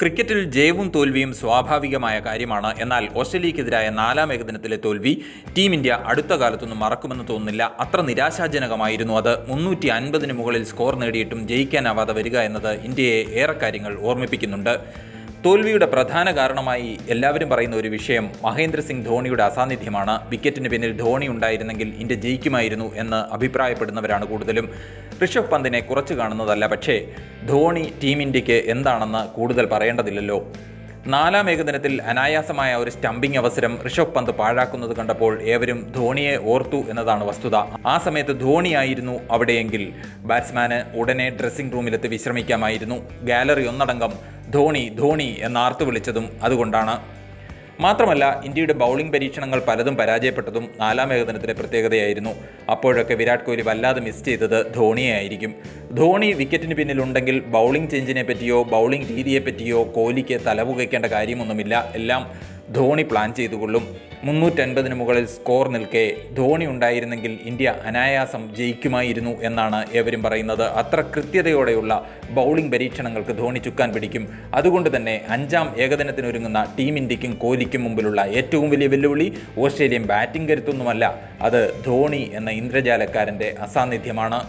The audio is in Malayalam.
ക്രിക്കറ്റിൽ ജയവും തോൽവിയും സ്വാഭാവികമായ കാര്യമാണ്. എന്നാൽ ഓസ്ട്രേലിയക്കെതിരായ നാലാം ഏകദിനത്തിലെ തോൽവി ടീം ഇന്ത്യ അടുത്ത കാലത്തൊന്നും മറക്കുമെന്ന് തോന്നുന്നില്ല. അത്ര നിരാശാജനകമായിരുന്നു അത്. മുന്നൂറ്റി അൻപതിന് മുകളിൽ സ്കോർ നേടിയിട്ടും ജയിക്കാനാവാതെ വരിക എന്നത് ഇന്ത്യയെ ഏറെ കാര്യങ്ങൾ ഓർമ്മിപ്പിക്കുന്നുണ്ട്. തോൽവിയുടെ പ്രധാന കാരണമായി എല്ലാവരും പറയുന്ന ഒരു വിഷയം മഹേന്ദ്ര സിംഗ് ധോണിയുടെ അസാന്നിധ്യമാണ്. വിക്കറ്റിന് പിന്നിൽ ധോണി ഉണ്ടായിരുന്നെങ്കിൽ ഇന്ത്യ ജയിക്കുമായിരുന്നു എന്ന് അഭിപ്രായപ്പെടുന്നവരാണ് കൂടുതലും. ഋഷഭ് പന്തിനെ കുറച്ച് കാണുന്നതല്ല പക്ഷേ ധോണി ടീം ഇന്ത്യയ്ക്ക് എന്താണെന്ന് കൂടുതൽ പറയേണ്ടതില്ലല്ലോ. നാലാം ഏകദിനത്തിൽ അനായാസമായ ഒരു സ്റ്റംപിംഗ് അവസരം ഋഷഭ് പന്ത് പാഴാക്കുന്നത് കണ്ടപ്പോൾ ഏവരും ധോണിയെ ഓർത്തു എന്നതാണ് വസ്തുത. ആ സമയത്ത് ധോണിയായിരുന്നു അവിടെയെങ്കിൽ. ബാറ്റ്സ്മാന് ഉടനെ ഡ്രസ്സിംഗ് റൂമിലെത്തി വിശ്രമിക്കാമായിരുന്നു. ഗാലറി ഒന്നടങ്കം ധോണി ധോണി എന്നാർത്തു വിളിച്ചതും അതുകൊണ്ടാണ്. മാത്രമല്ല ഇന്ത്യയുടെ ബൗളിംഗ് പരീക്ഷണങ്ങൾ പലതും പരാജയപ്പെട്ടതും നാലാം ഏകദിനത്തിലെ പ്രത്യേകതയായിരുന്നു. അപ്പോഴൊക്കെ വിരാട് കോഹ്ലി വല്ലാതെ മിസ് ചെയ്തത് ധോണിയായിരിക്കും ധോണി വിക്കറ്റിന് പിന്നിലുണ്ടെങ്കിൽ ബൗളിംഗ് ചേഞ്ചിനെ പറ്റിയോ ബൗളിംഗ് രീതിയെപ്പറ്റിയോ കോഹ്ലിക്ക് തലപുകയ്ക്കേണ്ട കാര്യമൊന്നുമില്ല. എല്ലാം ധോണി പ്ലാൻ ചെയ്തുകൊള്ളും. മുന്നൂറ്റൻപതിന് മുകളിൽ സ്കോർ നിൽക്കെ ധോണി ഉണ്ടായിരുന്നെങ്കിൽ ഇന്ത്യ അനായാസം ജയിക്കുമായിരുന്നു എന്നാണ് ഏവരും പറയുന്നത്. അത്ര കൃത്യതയോടെയുള്ള ബൗളിംഗ് പരീക്ഷണങ്ങൾക്ക് ധോണി ചുക്കാൻ പിടിക്കും. അതുകൊണ്ട് തന്നെ അഞ്ചാം ഏകദിനത്തിനൊരുങ്ങുന്ന ടീം ഇന്ത്യക്കും കോഹ്ലിക്കും മുമ്പിലുള്ള ഏറ്റവും വലിയ വെല്ലുവിളി ഓസ്ട്രേലിയൻ ബാറ്റിംഗ് കരുത്തൊന്നുമല്ല. അത് ധോണി എന്ന ഇന്ദ്രജാലക്കാരന്റെ അസാന്നിധ്യമാണ്.